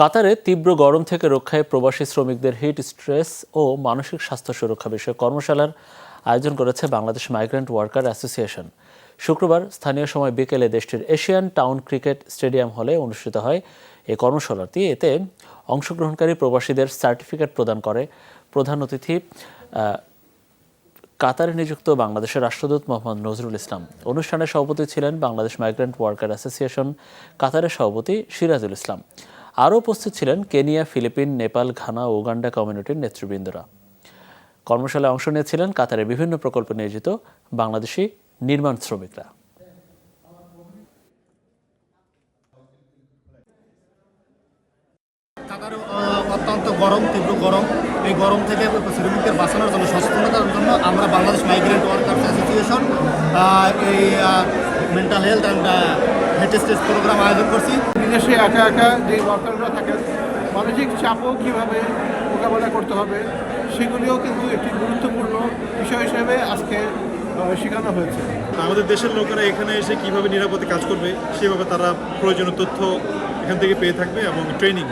কাতারে তীব্র গরম থেকে রক্ষায় প্রবাসী শ্রমিকদের হিট স্ট্রেস ও মানসিক স্বাস্থ্য সুরক্ষা বিষয়ে কর্মশালার আয়োজন করেছে বাংলাদেশ মাইগ্রেন্ট ওয়ার্কার অ্যাসোসিয়েশন শুক্রবার স্থানীয় সময় বিকেলে দেশটির এশিয়ান টাউন ক্রিকেট স্টেডিয়াম হলে অনুষ্ঠিত হয় এই কর্মশালাটি। এতে অংশগ্রহণকারী প্রবাসীদের সার্টিফিকেট প্রদান করে। প্রধান অতিথি কাতারে নিযুক্ত বাংলাদেশের রাষ্ট্রদূত মোহাম্মদ নজরুল ইসলাম। অনুষ্ঠানে সভাপতি ছিলেন বাংলাদেশ মাইগ্রেন্ট ওয়ার্কার অ্যাসোসিয়েশন কাতারের সভাপতি সিরাজুল ইসলাম। আরও উপস্থিত ছিলেন Kenya, Philippine, Nepal, Ghana Uganda কমিউনিটির নেতৃবৃন্দরা। কর্মশালায় অংশ নিয়েছিলেন কাতারের বিভিন্ন প্রকল্পে নিয়োজিত বাংলাদেশি নির্মাণ শ্রমিকরা। অত্যন্ত গরম, তীব্র গরম। এই গরম থেকে শ্রমিকদের বাঁচানোর জন্য, সচেতনতার জন্য আমরা বাংলাদেশ মাইগ্রেন্ট ওয়ার্কার্স অ্যাসোসিয়েশন এই mental health and head program আয়োজন করছি। বিদেশে একা একা যে ওয়ার্কাররা থাকেন মানসিক চাপও কীভাবে মোকাবেলা করতে হবে, সেগুলিও কিন্তু একটি গুরুত্বপূর্ণ বিষয় হিসেবে আজকে শেখানো হয়েছে। আমাদের দেশের লোকেরা এখানে এসে কীভাবে নিরাপদে কাজ করবে, সেভাবে তারা প্রয়োজনীয় তথ্য এখান থেকে পেয়ে থাকবে এবং ট্রেনিং।